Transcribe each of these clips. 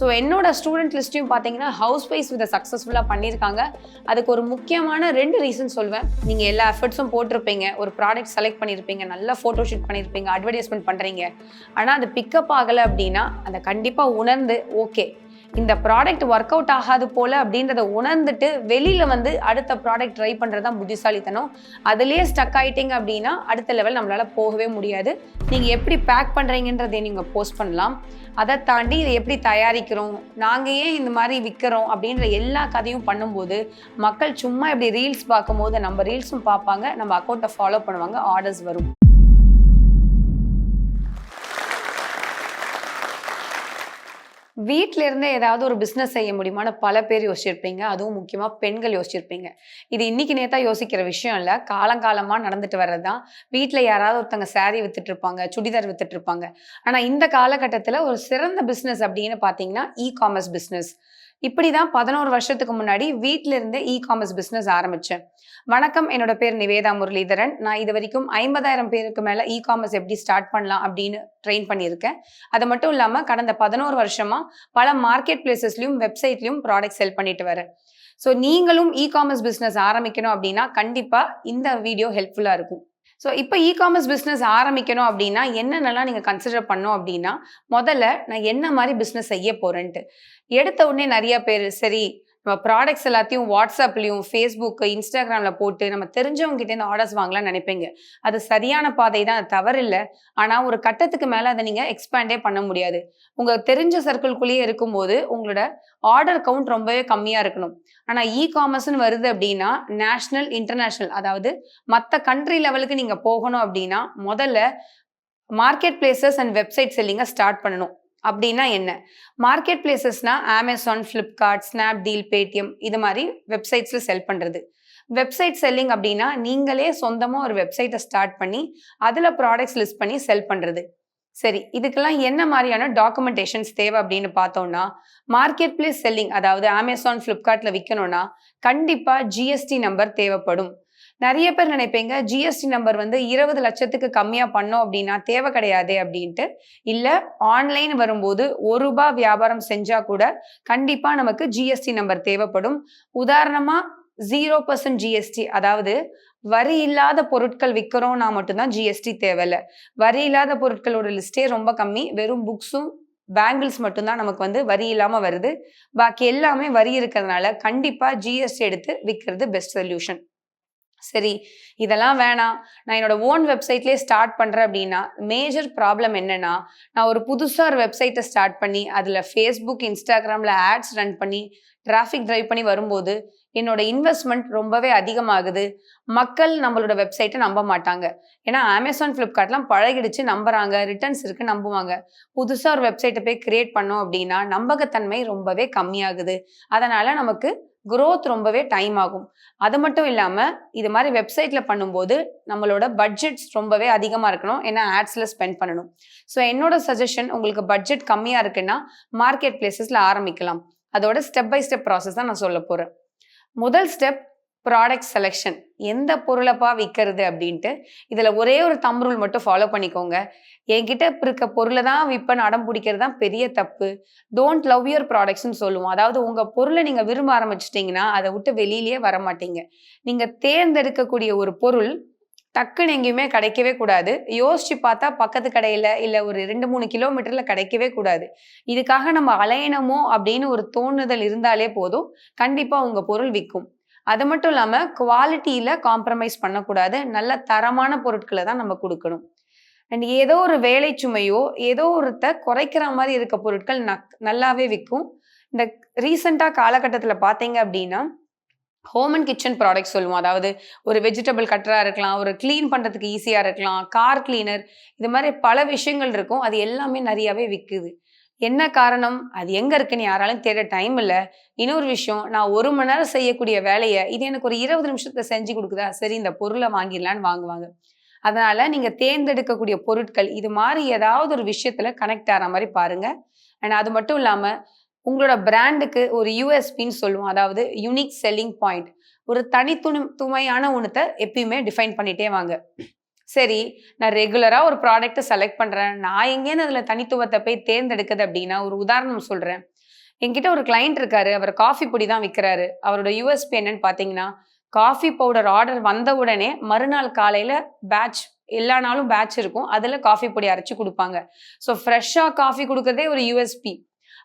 So என்னோட student லிஸ்ட்டையும் பார்த்தீங்கன்னா house wise வித சக்ஸஸ்ஃபுல்லாக பண்ணியிருக்காங்க அதுக்கு ஒரு முக்கியமான ரெண்டு ரீசன் சொல்வேன். நீங்கள் எல்லா எஃபர்ட்ஸும் போட்டிருப்பீங்க. ஒரு ப்ராடக்ட் செலக்ட் பண்ணியிருப்பீங்க நல்லா ஃபோட்டோ ஷூட் பண்ணியிருப்பீங்க அட்வர்டைஸ்மெண்ட் பண்ணுறீங்க ஆனால் அது பிக்கப் ஆகலை அப்படின்னா அதை கண்டிப்பாக உணர்ந்து ஓகே இந்த ப்ராடக்ட் ஒர்க் அவுட் ஆகாது போல் அப்படின்றத உணர்ந்துட்டு வெளியில் வந்து அடுத்த ப்ராடக்ட் ட்ரை பண்ணுறது தான் புத்திசாலித்தனம். அதுலேயே ஸ்டக் ஆகிட்டீங்க அப்படின்னா அடுத்த லெவல் நம்மளால் போகவே முடியாது. நீங்கள் எப்படி பேக் பண்ணுறீங்கன்றதை நீங்கள் போஸ்ட் பண்ணலாம். அதை தாண்டி இதை எப்படி தயாரிக்கிறோம்? நாங்கள் ஏன் இந்த மாதிரி விற்கிறோம் அப்படின்ற எல்லா கதையும் பண்ணும்போது மக்கள் சும்மா இப்படி ரீல்ஸ் பார்க்கும்போது நம்ம ரீல்ஸும் பார்ப்பாங்க நம்ம அக்கௌண்ட்டை ஃபாலோ பண்ணுவாங்க ஆர்டர்ஸ் வரும். வீட்டில இருந்தே ஏதாவது ஒரு பிஸ்னஸ் செய்ய முடியுமான்னு பல பேர் யோசிச்சிருப்பீங்க. அதுவும் முக்கியமாக பெண்கள் யோசிச்சிருப்பீங்க. இது இன்னைக்கு நேத்தா யோசிக்கிற விஷயம் இல்லை. காலங்காலமாக நடந்துட்டு வர்றது தான் வீட்டில் யாராவது ஒருத்தங்க saree வித்துட்டு இருப்பாங்க சுடிதார் வித்துட்டு இருப்பாங்க ஆனால் இந்த காலகட்டத்தில் ஒரு சிறந்த பிஸ்னஸ் அப்படின்னு பார்த்தீங்கன்னா இ காமர்ஸ் பிஸ்னஸ் இப்படி தான் பதினோரு வருஷத்துக்கு முன்னாடி வீட்டில இருந்தே இ காமர்ஸ் பிஸ்னஸ் ஆரம்பித்தேன் வணக்கம் என்னோட பேர் நிவேதா முரளிதரன். நான் இது வரைக்கும் ஐம்பதாயிரம் பேருக்கு மேலே இ காமர்ஸ் எப்படி ஸ்டார்ட் பண்ணலாம் அப்படின்னு ட்ரெயின் பண்ணியிருக்கேன். அது மட்டும் இல்லாமல் கடந்த பதினோரு வருஷமா பல மார்க்கெட் பிளேசஸ்லயும் வெப்சைட்லையும் ப்ராடக்ட் செல் பண்ணிட்டு வரேன். ஸோ நீங்களும் இ காமர்ஸ் பிஸ்னஸ் ஆரம்பிக்கணும் அப்படின்னா கண்டிப்பாக இந்த வீடியோ ஹெல்ப்ஃபுல்லாக இருக்கும். ஸோ இப்போ இ காமர்ஸ் பிஸ்னஸ் ஆரம்பிக்கணும் அப்படின்னா என்னென்னலாம் நீங்கள் கன்சிடர் பண்ணோம் அப்படின்னா முதல்ல நான் என்ன மாதிரி பிஸ்னஸ் செய்ய போகிறேன்ட்டு எடுத்த உடனே நிறைய பேர் சரி நம்ம ப்ராடக்ட்ஸ் எல்லாத்தையும் வாட்ஸ்அப்லையும் ஃபேஸ்புக்கு இன்ஸ்டாகிராமில் போட்டு நம்ம தெரிஞ்சவங்க இந்த ஆர்டர்ஸ் வாங்கலாம்னு நினைப்பீங்க. அது சரியான பாதை தான் அது தவறில்லை. ஆனால் ஒரு கட்டத்துக்கு மேலே அதை நீங்கள் எக்ஸ்பேண்டே பண்ண முடியாது. உங்கள் தெரிஞ்ச சர்க்கிள்குள்ளேயே இருக்கும்போது உங்களோட ஆர்டர் கவுண்ட் ரொம்பவே கம்மியாக இருக்கணும். ஆனால் இ காமர்ஸ்னு வருது அப்படின்னா நேஷ்னல் இன்டர்நேஷ்னல் அதாவது மற்ற கண்ட்ரி லெவலுக்கு நீங்கள் போகணும் அப்படின்னா முதல்ல மார்க்கெட் பிளேசஸ் அண்ட் வெப்சைட் செல்லிங்கை ஸ்டார்ட் பண்ணணும். அப்படின்னா என்ன? மார்க்கெட் பிளேசஸ்னா அமேசான் ஃப்ளிப்கார்ட் ஸ்னாப்டீல் பேடிஎம் இது மாதிரி வெப்சைட்ஸில் செல் பண்ணுறது வெப்சைட் செல்லிங் அப்படின்னா நீங்களே சொந்தமாக ஒரு வெப்சைட்டை ஸ்டார்ட் பண்ணி அதில் ப்ராடக்ட்ஸ் லிஸ்ட் பண்ணி செல் பண்ணுறது சரி இதுக்கெல்லாம் என்ன மாதிரியான டாக்குமெண்டேஷன்ஸ் தேவை அப்படின்னு பார்த்தோம்னா மார்க்கெட் பிளேஸ் செல்லிங் அதாவது அமேசான் ஃப்ளிப்கார்ட்டில் விற்கணும்னா கண்டிப்பாக ஜிஎஸ்டி நம்பர் தேவைப்படும். நிறைய பேர் நினைப்பீங்க ஜிஎஸ்டி நம்பர் வந்து இருபது லட்சத்துக்கு கம்மியாக பண்ணோம் அப்படின்னா தேவை கிடையாது அப்படின்ட்டு. இல்லை ஆன்லைன் வரும்போது ஒரு ரூபாய் வியாபாரம் செஞ்சால் கூட கண்டிப்பாக நமக்கு ஜிஎஸ்டி நம்பர் தேவைப்படும். உதாரணமாக ஜீரோ பர்சன்ட் ஜிஎஸ்டி அதாவது வரி இல்லாத பொருட்கள் விற்கிறோம்னா மட்டும்தான் ஜிஎஸ்டி தேவையில்லை. வரி இல்லாத பொருட்களோட லிஸ்டே ரொம்ப கம்மி. வெறும் புக்ஸும் பேங்கிள்ஸ் மட்டும்தான் நமக்கு வந்து வரி இல்லாமல் வருது. பாக்கி எல்லாமே வரி இருக்கிறதுனால கண்டிப்பாக ஜிஎஸ்டி எடுத்து விற்கிறது பெஸ்ட் சொல்யூஷன் சரி இதெல்லாம் வேணாம். நான் என்னோட ஓன் வெப்சைட்லேயே ஸ்டார்ட் பண்ணுறேன் அப்படின்னா மேஜர் ப்ராப்ளம் என்னென்னா நான் ஒரு புதுசாக ஒரு வெப்சைட்டை ஸ்டார்ட் பண்ணி அதில் ஃபேஸ்புக் இன்ஸ்டாகிராமில் ஆட்ஸ் ரன் பண்ணி டிராஃபிக் ட்ரைவ் பண்ணி வரும்போது என்னோட இன்வெஸ்ட்மெண்ட் ரொம்பவே அதிகமாகுது. மக்கள் நம்மளோட வெப்சைட்டை நம்ப மாட்டாங்க. ஏன்னா அமேசான் ஃப்ளிப்கார்ட்லாம் பழகிடுச்சு நம்புறாங்க ரிட்டர்ன்ஸ் இருக்கு நம்புவாங்க. புதுசாக ஒரு வெப்சைட்டை போய் கிரியேட் பண்ணோம் அப்படின்னா நம்பகத்தன்மை ரொம்பவே கம்மியாகுது. அதனால நமக்கு குரோத் ரொம்பவே டைம் ஆகும். அது மட்டும் இல்லாமல் இது மாதிரி வெப்சைட்டில் பண்ணும்போது நம்மளோட பட்ஜெட்ஸ் ரொம்பவே அதிகமாக இருக்கணும். ஏன்னா ஆட்ஸில் ஸ்பெண்ட் பண்ணணும். ஸோ என்னோட சஜஷன் உங்களுக்கு பட்ஜெட் கம்மியாக இருக்குன்னா மார்க்கெட் பிளேசஸில் ஆரம்பிக்கலாம். அதோட ஸ்டெப் பை ஸ்டெப் ப்ராசஸ் தான் நான் சொல்ல போகிறேன் முதல் ஸ்டெப் ப்ராடக்ட் செலெக்ஷன் எந்த பொருளைப்பா விற்கிறது அப்படின்ட்டு இதில் ஒரே ஒரு தம் ரூல் மட்டும் ஃபாலோ பண்ணிக்கோங்க. என்கிட்ட இருக்க பொருளை தான் விற்பனை அடம் பிடிக்கிறது தான் பெரிய தப்பு. டோன்ட் லவ் யுவர் ப்ராடக்ட்ஸ்னு சொல்லுவோம். அதாவது உங்கள் பொருளை நீங்கள் விரும்ப ஆரம்பிச்சிட்டிங்கன்னா அதை விட்டு வெளியிலேயே வர மாட்டீங்க. நீங்கள் தேர்ந்தெடுக்கக்கூடிய ஒரு பொருள் டக்குன்னு எங்கேயுமே கிடைக்கவே கூடாது. யோசிச்சு பார்த்தா பக்கத்து கடையில் இல்லை ஒரு ரெண்டு மூணு கிலோமீட்டரில் கிடைக்கவே கூடாது. இதுக்காக நம்ம அலையணமோ அப்படின்னு ஒரு தோணுதல் இருந்தாலே போதும். கண்டிப்பாக உங்கள் பொருள் விற்கும் அது மட்டும் இல்லாமல் குவாலிட்டியில் காம்ப்ரமைஸ் பண்ணக்கூடாது. நல்ல தரமான பொருட்களை தான் நம்ம கொடுக்கணும். அண்ட் ஏதோ ஒரு வேலை சுமையோ ஏதோ ஒருத்த குறைக்கிற மாதிரி இருக்க பொருட்கள் நக் நல்லாவே விற்கும் இந்த ரீசெண்டாக காலகட்டத்தில் பார்த்தீங்க அப்படின்னா ஹோம் அண்ட் கிச்சன் ப்ராடக்ட் சொல்லுவோம். அதாவது ஒரு வெஜிடபிள் கட்டராக இருக்கலாம் ஒரு க்ளீன் பண்ணுறதுக்கு ஈஸியாக இருக்கலாம் கார் கிளீனர் இது மாதிரி பல விஷயங்கள் இருக்கும். அது எல்லாமே நிறையாவே விற்குது என்ன காரணம்? அது எங்கே இருக்குன்னு யாராலும் தேட டைம் இல்லை. இன்னொரு விஷயம் நான் ஒரு மணி நேரம் செய்யக்கூடிய வேலையை இது எனக்கு ஒரு இருபது நிமிஷத்தை செஞ்சு கொடுக்குதா? சரி இந்த பொருளை வாங்கிடலான்னு வாங்குவாங்க. அதனால நீங்கள் தேர்ந்தெடுக்கக்கூடிய பொருட்கள் இது மாதிரி ஏதாவது ஒரு விஷயத்தில் கனெக்ட் ஆகிற மாதிரி பாருங்க. அண்ட் அது மட்டும் இல்லாமல் உங்களோட பிராண்டுக்கு ஒரு யூஎஸ்பின்னு சொல்லுவோம். அதாவது யூனிக் செல்லிங் பாயிண்ட் ஒரு தனித்துணி துமையான ஒன்றத்தை எப்பயுமே டிஃபைன் பண்ணிட்டே வாங்க. சரி நான் ரெகுலராக ஒரு ப்ராடக்ட்டை செலக்ட் பண்ணுறேன் நான் எங்கேருந்து அதில் தனித்துவத்தை போய் தேர்ந்தெடுக்குது அப்படின்னா ஒரு உதாரணம் சொல்கிறேன் என்கிட்ட ஒரு கிளைண்ட் இருக்காரு அவர் காஃபி பொடி தான் விற்கிறாரு அவரோட யூஎஸ்பி என்னன்னு பார்த்தீங்கன்னா காஃபி பவுடர் ஆர்டர் வந்த உடனே மறுநாள் காலையில் பேட்ச் எல்லா நாளும் பேட்ச் இருக்கும். அதில் காஃபி பொடி அரைச்சி கொடுப்பாங்க. ஸோ ஃப்ரெஷ்ஷாக காஃபி கொடுக்கறதே ஒரு யூஎஸ்பி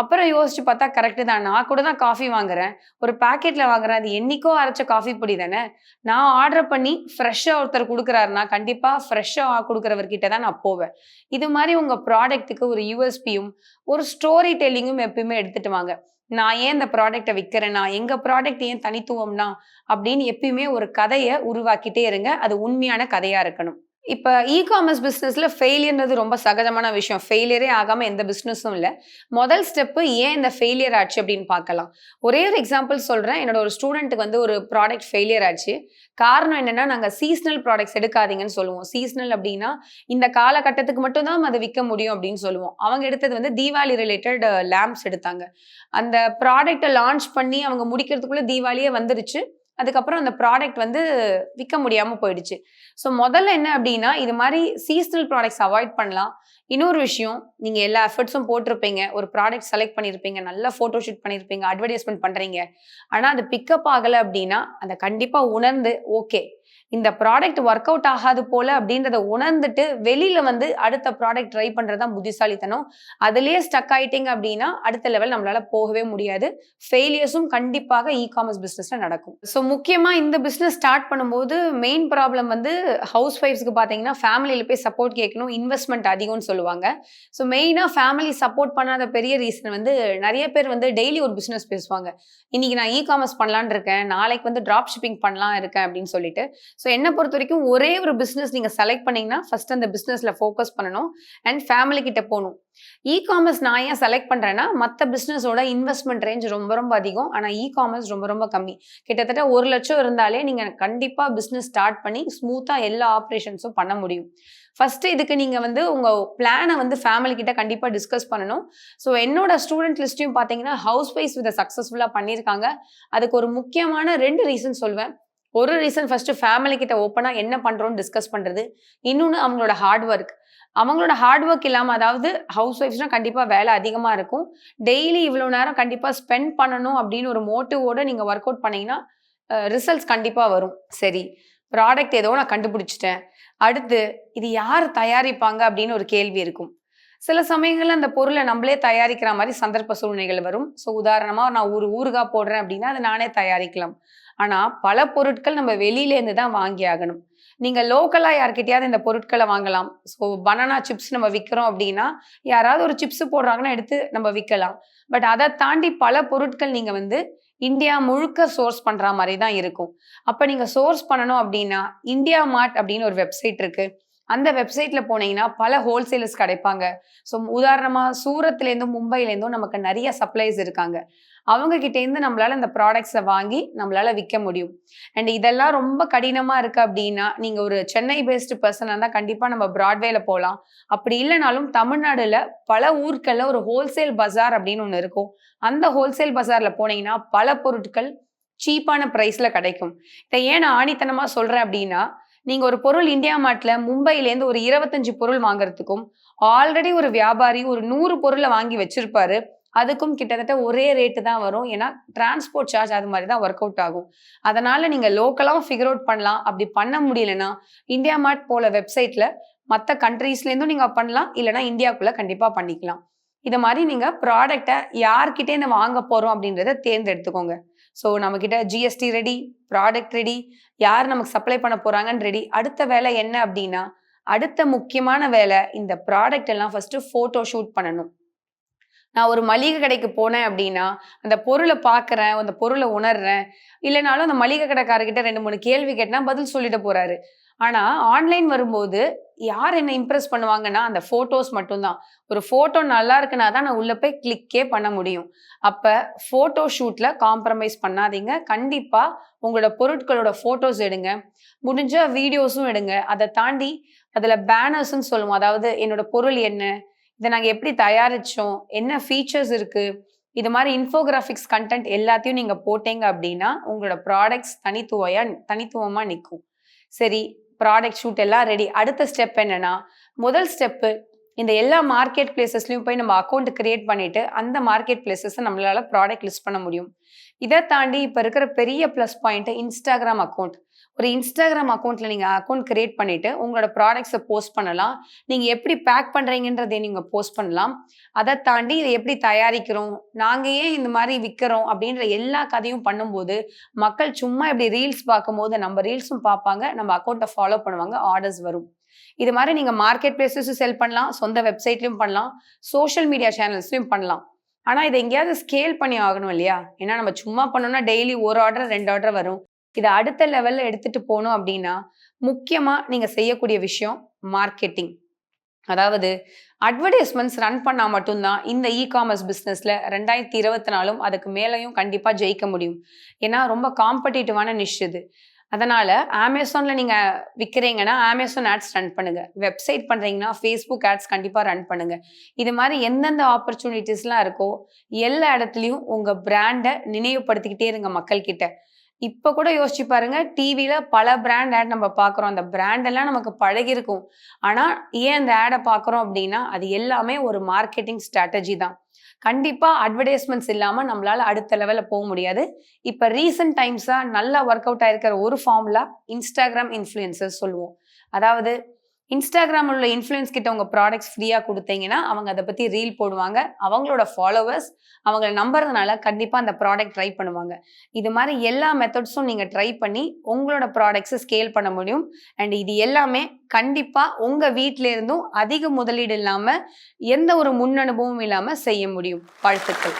அப்புறம் யோசிச்சு பார்த்தா கரெக்டு தான். நான் கூட தான் காஃபி வாங்குறேன். ஒரு பாக்கெட்டில் வாங்குறேன். அது என்னைக்கோ அரைச்ச காஃபி பொடி தானே. நான் ஆர்டர் பண்ணி ஃப்ரெஷ்ஷாக ஒருத்தர் கொடுக்குறாருன்னா கண்டிப்பாக ஃப்ரெஷ்ஷாக கொடுக்குறவர்கிட்ட தான் நான் போவேன். இது மாதிரி உங்கள் ப்ராடக்ட்டுக்கு ஒரு யூஎஸ்பியும் ஒரு ஸ்டோரி டெல்லிங்கும் எப்பயுமே எடுத்துட்டு வாங்க. நான் ஏன் இந்த ப்ராடக்டை விற்கிறேன்னா எங்கள் ப்ராடக்ட் ஏன் தனித்துவம்னா அப்படின்னு எப்பயுமே ஒரு கதையை உருவாக்கிட்டே இருங்க. அது உண்மையான கதையாக இருக்கணும். இப்போ இ காமர்ஸ் பிஸ்னஸில் ஃபெயிலியர்ன்றது ரொம்ப சகஜமான விஷயம். ஃபெயிலியரே ஆகாமல் எந்த பிஸ்னஸும் இல்லை. முதல் ஸ்டெப்பு ஏன் இந்த ஃபெயிலியர் ஆச்சு அப்படின்னு பார்க்கலாம். ஒரே ஒரு எக்ஸாம்பிள் சொல்கிறேன் என்னோட ஒரு ஸ்டூடெண்ட்டுக்கு வந்து ஒரு ப்ராடக்ட் ஃபெயிலியர் ஆச்சு. காரணம் என்னென்னா நாங்கள் சீஸ்னல் ப்ராடக்ட்ஸ் எடுக்காதீங்கன்னு சொல்லுவோம். சீஸ்னல் அப்படின்னா இந்த காலகட்டத்துக்கு மட்டும்தான் அதை விற்க முடியும் அப்படின்னு சொல்லுவோம். அவங்க எடுத்தது வந்து தீபாவளி ரிலேட்டட் லேம்ப்ஸ் uh, எடுத்தாங்க. அந்த ப்ராடக்டை லான்ச் பண்ணி அவங்க முடிக்கிறதுக்குள்ளே தீபாவளியே வந்துருச்சு. அதுக்கப்புறம் அந்த ப்ராடக்ட் வந்து விற்க முடியாமல் போயிடுச்சு. ஸோ முதல்ல என்ன அப்படின்னா இது மாதிரி சீசனல் ப்ராடக்ட்ஸ் அவாய்ட் பண்ணலாம். இன்னொரு விஷயம் நீங்கள் எல்லா எஃபர்ட்ஸும் போட்டிருப்பீங்க. ஒரு ப்ராடக்ட் செலக்ட் பண்ணியிருப்பீங்க நல்ல ஃபோட்டோ ஷூட் பண்ணியிருப்பீங்க அட்வர்டைஸ்மெண்ட் பண்ணுறீங்க ஆனால் அது பிக்கப் ஆகலை அப்படின்னா அதை கண்டிப்பாக உணர்ந்து ஓகே இந்த ப்ராடக்ட் ஒர்க் அவுட் ஆகாது போல அப்படின்றத உணர்ந்துட்டு வெளியில வந்து அடுத்த ப்ராடக்ட் ட்ரை பண்றதா புத்திசாலித்தனம். அதுலயே ஸ்டக் ஆயிட்டீங்க அப்படின்னா அடுத்த லெவல் நம்மளால போகவே முடியாது. ஃபெயிலியர்ஸும் கண்டிப்பாக இ காமர்ஸ் பிஸ்னஸ்ல நடக்கும். ஸோ முக்கியமா இந்த பிஸ்னஸ் ஸ்டார்ட் பண்ணும்போது மெயின் ப்ராப்ளம் வந்து ஹவுஸ் ஒய்ஃப்ஸ்க்கு பார்த்தீங்கன்னா ஃபேமிலியில போய் சப்போர்ட் கேட்கணும் இன்வெஸ்ட்மெண்ட் அதிகம்னு சொல்லுவாங்க. ஸோ மெயினாக ஃபேமிலி சப்போர்ட் பண்ணாத பெரிய ரீசன் வந்து நிறைய பேர் வந்து டெய்லி ஒரு பிஸ்னஸ் பேசுவாங்க. இன்னைக்கு நான் இ காமர்ஸ் பண்ணலான் இருக்கேன். நாளைக்கு வந்து டிராப் ஷிப்பிங் பண்ணலாம் இருக்கேன் அப்படின்னு சொல்லிட்டு. ஸோ என்னை பொறுத்த வரைக்கும் ஒரே ஒரு பிஸ்னஸ் நீங்கள் செலக்ட் பண்ணீங்கன்னா ஃபர்ஸ்ட் அந்த பிஸ்னஸில் ஃபோக்கஸ் பண்ணணும். அண்ட் ஃபேமிலி கிட்ட போகணும். இ காமர்ஸ் நான் ஏன் செலக்ட் பண்ணுறேன்னா மற்ற பிஸ்னஸோட இன்வெஸ்ட்மெண்ட் ரேஞ்ச் ரொம்ப ரொம்ப அதிகம். ஆனால் இ காமர்ஸ் ரொம்ப ரொம்ப கம்மி. கிட்டத்தட்ட ஒரு லட்சம் இருந்தாலே நீங்கள் கண்டிப்பாக பிஸ்னஸ் ஸ்டார்ட் பண்ணி ஸ்மூத்தாக எல்லா ஆப்ரேஷன்ஸும் பண்ண முடியும். ஃபஸ்ட்டு இதுக்கு நீங்கள் வந்து உங்கள் பிளானை வந்து ஃபேமிலி கிட்ட கண்டிப்பாக டிஸ்கஸ் பண்ணணும். ஸோ என்னோட ஸ்டூடெண்ட் லிஸ்ட்டையும் பார்த்தீங்கன்னா ஹவுஸ் வைஸ் இதை சக்ஸஸ்ஃபுல்லாக பண்ணியிருக்காங்க. அதுக்கு ஒரு முக்கியமான ரெண்டு ரீசன் சொல்வேன். ஒரு ரீசன் ஃபஸ்ட்டு ஃபேமிலி கிட்ட ஓப்பனாக என்ன பண்ணுறோன்னு டிஸ்கஸ் பண்ணுறது இன்னொன்று அவங்களோட ஹார்ட் ஒர்க் அவங்களோட ஹார்ட் ஒர்க் இல்லாமல் அதாவது ஹவுஸ் ஒய்ஃப்ஸ்னால் கண்டிப்பாக வேலை அதிகமாக இருக்கும். டெய்லி இவ்வளோ நேரம் கண்டிப்பாக ஸ்பெண்ட் பண்ணணும் அப்படின்னு ஒரு மோட்டிவோட நீங்கள் ஒர்க் அவுட் பண்ணீங்கன்னா ரிசல்ட்ஸ் கண்டிப்பாக வரும். சரி ப்ராடக்ட் ஏதோ நான் கண்டுபிடிச்சிட்டேன். அடுத்து இது யார் தயாரிப்பாங்க அப்படின்னு ஒரு கேள்வி இருக்கும். சில சமயங்களில் அந்த பொருளை நம்மளே தயாரிக்கிற மாதிரி சந்தர்ப்ப சூழ்நிலைகள் வரும். ஸோ உதாரணமாக நான் ஒரு ஊறுகாய் போடுறேன் அப்படின்னா அதை நானே தயாரிக்கலாம். ஆனால் பல பொருட்கள் நம்ம வெளியிலேருந்து தான் வாங்கி ஆகணும். நீங்கள் லோக்கலாக யார்கிட்டயாவது இந்த பொருட்களை வாங்கலாம். ஸோ பனானா சிப்ஸ் நம்ம விற்கிறோம் அப்படின்னா யாராவது ஒரு சிப்ஸ் போடுறாங்கன்னா எடுத்து நம்ம விற்கலாம் பட் அதை தாண்டி பல பொருட்கள் நீங்கள் வந்து இந்தியா முழுக்க சோர்ஸ் பண்ணுற மாதிரி தான் இருக்கும். அப்போ நீங்கள் சோர்ஸ் பண்ணணும் அப்படின்னா இந்தியா மார்ட் அப்படின்னு ஒரு வெப்சைட் இருக்குது அந்த வெப்சைட்ல போனீங்கன்னா பல ஹோல்சேலர்ஸ் கிடைப்பாங்க. ஸோ உதாரணமா சூரத்லேருந்தும் மும்பைலேருந்தும் நமக்கு நிறைய சப்ளைஸ் இருக்காங்க. அவங்க கிட்டேருந்து நம்மளால இந்த ப்ராடக்ட்ஸை வாங்கி நம்மளால விற்க முடியும். அண்ட் இதெல்லாம் ரொம்ப கடினமாக இருக்கு அப்படின்னா நீங்கள் ஒரு சென்னை பேஸ்டு பர்சனாக இருந்தால் கண்டிப்பாக நம்ம ப்ராட்வேல போகலாம் அப்படி இல்லைனாலும் தமிழ்நாடுல பல ஊர்களில் ஒரு ஹோல்சேல் பஜார் அப்படின்னு ஒன்று இருக்கும். அந்த ஹோல்சேல் பஜாரில் போனீங்கன்னா பல பொருட்கள் சீப்பான ப்ரைஸில் கிடைக்கும். இதை ஏன் நான் ஆணித்தனமாக சொல்கிறேன் அப்படின்னா நீங்க ஒரு பொருள் இந்தியா மார்ட்ல மும்பையிலேருந்து ஒரு இருபத்தஞ்சு பொருள் வாங்குறதுக்கும் ஆல்ரெடி ஒரு வியாபாரி ஒரு நூறு பொருளை வாங்கி வச்சிருப்பாரு. அதுக்கும் கிட்டத்தட்ட ஒரே ரேட்டு தான் வரும். ஏன்னா டிரான்ஸ்போர்ட் சார்ஜ் அது மாதிரி தான் ஒர்க் அவுட் ஆகும். அதனால நீங்க லோக்கலாக ஃபிகர் அவுட் பண்ணலாம். அப்படி பண்ண முடியலன்னா இந்தியா மார்ட் போல வெப்சைட்ல மற்ற கண்ட்ரீஸ்லேருந்தும் நீங்கள் பண்ணலாம். இல்லைன்னா இந்தியாவுக்குள்ளே கண்டிப்பாக பண்ணிக்கலாம். இதை மாதிரி நீங்கள் ப்ராடக்டை யார்கிட்டேருந்து வாங்க போகிறோம் அப்படின்றத தேர்ந்தெடுத்துக்கோங்க. ஸோ நம்மக்கிட்ட ஜிஎஸ்டி ரெடி ப்ராடக்ட் ரெடி யார் நமக்கு சப்ளை பண்ண போகிறாங்கன்னு ரெடி அடுத்த வேலை என்ன அப்படின்னா அடுத்த முக்கியமான வேலை இந்த ப்ராடக்ட் எல்லாம் ஃபஸ்ட்டு ஃபோட்டோ ஷூட் பண்ணணும். நான் ஒரு மளிகை கடைக்கு போனேன் அப்படின்னா அந்த பொருளை பார்க்குறேன் அந்த பொருளை உணர்றேன். இல்லைனாலும் அந்த மளிகை கடைக்காரர்கிட்ட ரெண்டு மூணு கேள்வி கேட்டால் பதில் சொல்லிட்டு போகிறாரு ஆனால் ஆன்லைன் வரும்போது யார் என்ன இம்ப்ரெஸ் பண்ணுவாங்கன்னா அந்த ஃபோட்டோஸ் மட்டும்தான். ஒரு ஃபோட்டோ நல்லா இருக்குன்னா தான் நான் உள்ள போய் கிளிக்கே பண்ண முடியும். அப்போ ஃபோட்டோ ஷூட்டில் காம்ப்ரமைஸ் பண்ணாதீங்க. கண்டிப்பாக உங்களோட பொருட்களோட ஃபோட்டோஸ் எடுங்க. முடிஞ்ச வீடியோஸும் எடுங்க. அதை தாண்டி அதில் பேனர்ஸ்ன்னு சொல்லுவோம். அதாவது என்னோட பொருள் என்ன? இதை நாங்கள் எப்படி தயாரித்தோம் என்ன ஃபீச்சர்ஸ் இருக்குது இது மாதிரி இன்ஃபோகிராஃபிக்ஸ் கண்டென்ட் எல்லாத்தையும் நீங்கள் போட்டீங்க அப்படின்னா உங்களோட ப்ராடக்ட்ஸ் தனித்துவையாக தனித்துவமாக நிற்கும். சரி ப்ராடக்ட் ஷூட் எல்லாம் ரெடி அடுத்த ஸ்டெப் என்னன்னா முதல் ஸ்டெப்பு இந்த எல்லா மார்க்கெட் பிளேசஸ்லையும் போய் நம்ம அக்கௌண்ட் கிரியேட் பண்ணிட்டு அந்த மார்க்கெட் பிளேசஸை நம்மளால ப்ராடக்ட் லிஸ்ட் பண்ண முடியும். இதை தாண்டி இப்போ இருக்கிற பெரிய ப்ளஸ் பாயிண்ட் இன்ஸ்டாகிராம் அக்கௌண்ட் ஒரு இன்ஸ்டாகிராம் அக்கௌண்ட்டில் நீங்கள் அக்கௌண்ட் கிரியேட் பண்ணிட்டு உங்களோட ப்ராடக்ட்ஸை போஸ்ட் பண்ணலாம். நீங்கள் எப்படி பேக் பண்ணுறீங்கன்றதை நீங்கள் போஸ்ட் பண்ணலாம். அதை தாண்டி இதை எப்படி தயாரிக்கிறோம்? நாங்கள் ஏன் இந்த மாதிரி விற்கிறோம் அப்படின்ற எல்லா கதையும் பண்ணும்போது மக்கள் சும்மா இப்படி ரீல்ஸ் பார்க்கும்போது நம்ம ரீல்ஸும் பார்ப்பாங்க நம்ம அக்கௌண்ட்டை ஃபாலோ பண்ணுவாங்க ஆர்டர்ஸ் வரும். இது மாதிரி நீங்கள் மார்க்கெட் பிளேஸஸும் செல் பண்ணலாம் சொந்த வெப்சைட்லையும் பண்ணலாம் சோஷியல் மீடியா சேனல்ஸ்லையும் பண்ணலாம். ஆனால் இதை எங்கேயாவது ஸ்கேல் பண்ணி ஆகணும் இல்லையா? ஏன்னா நம்ம சும்மா பண்ணோம்னா டெய்லி ஒரு ஆர்டர் ரெண்டு ஆர்டர் வரும். இதை அடுத்த லெவலில் எடுத்துகிட்டு போகணும் அப்படின்னா முக்கியமாக நீங்கள் செய்யக்கூடிய விஷயம் மார்க்கெட்டிங் அதாவது அட்வர்டைஸ்மெண்ட்ஸ் ரன் பண்ணால் மட்டும்தான் இந்த இ காமர்ஸ் பிஸ்னஸில் ரெண்டாயிரத்தி இருபத்தி நாலும் அதுக்கு மேலேயும் கண்டிப்பாக ஜெயிக்க முடியும். ஏன்னா ரொம்ப காம்படிட்டிவான நிஷ் இது. அதனால அமேசான்ல நீங்க விற்கிறீங்கன்னா அமேசான் ஆட்ஸ் ரன் பண்ணுங்க. வெப்சைட் பண்றீங்கன்னா ஃபேஸ்புக் ஆட்ஸ் கண்டிப்பா ரன் பண்ணுங்க. இது மாதிரி எந்தெந்த ஆப்பர்ச்சுனிட்டிஸ்லாம் இருக்கோ எல்லா இடத்துலையும் உங்க பிராண்டை நினைவுபடுத்திக்கிட்டே இருங்க மக்கள் கிட்ட இப்போ கூட யோசிச்சு பாருங்க டிவியில் பல பிராண்ட் ஆட் நம்ம பார்க்குறோம் அந்த பிராண்ட் எல்லாம் நமக்கு பழகிருக்கும். ஆனா ஏன் அந்த ஆடை பார்க்குறோம் அப்படின்னா அது எல்லாமே ஒரு மார்க்கெட்டிங் ஸ்ட்ராட்டஜி தான். கண்டிப்பா அட்வர்டைஸ்மெண்ட்ஸ் இல்லாம நம்மளால அடுத்த லெவலில் போக முடியாது. இப்ப ரீசெண்ட் டைம்ஸா நல்லா ஒர்க் அவுட் ஆயிருக்கிற ஒரு ஃபார்முலா இன்ஸ்டாகிராம் இன்ஃப்ளூயன்சஸ் சொல்லுவோம். அதாவது இன்ஸ்டாகிராமில் உள்ள இன்ஃப்ளூயன்ஸ் கிட்ட உங்கள் ப்ராடக்ட்ஸ் ஃப்ரீயாக கொடுத்தீங்கன்னா அவங்க அதை பற்றி ரீல் போடுவாங்க. அவங்களோட ஃபாலோவர்ஸ் அவங்கள நம்புறதுனால கண்டிப்பாக அந்த ப்ராடக்ட் ட்ரை பண்ணுவாங்க. இது மாதிரி எல்லா மெத்தட்ஸும் நீங்கள் ட்ரை பண்ணி உங்களோட ப்ராடக்ட்ஸை ஸ்கேல் பண்ண முடியும். அண்ட் இது எல்லாமே கண்டிப்பாக உங்கள் வீட்டிலேருந்தும் அதிக முதலீடு இல்லாமல் எந்த ஒரு முன் அனுபவமும் இல்லாமல் செய்ய முடியும். வாழ்த்துக்கள்.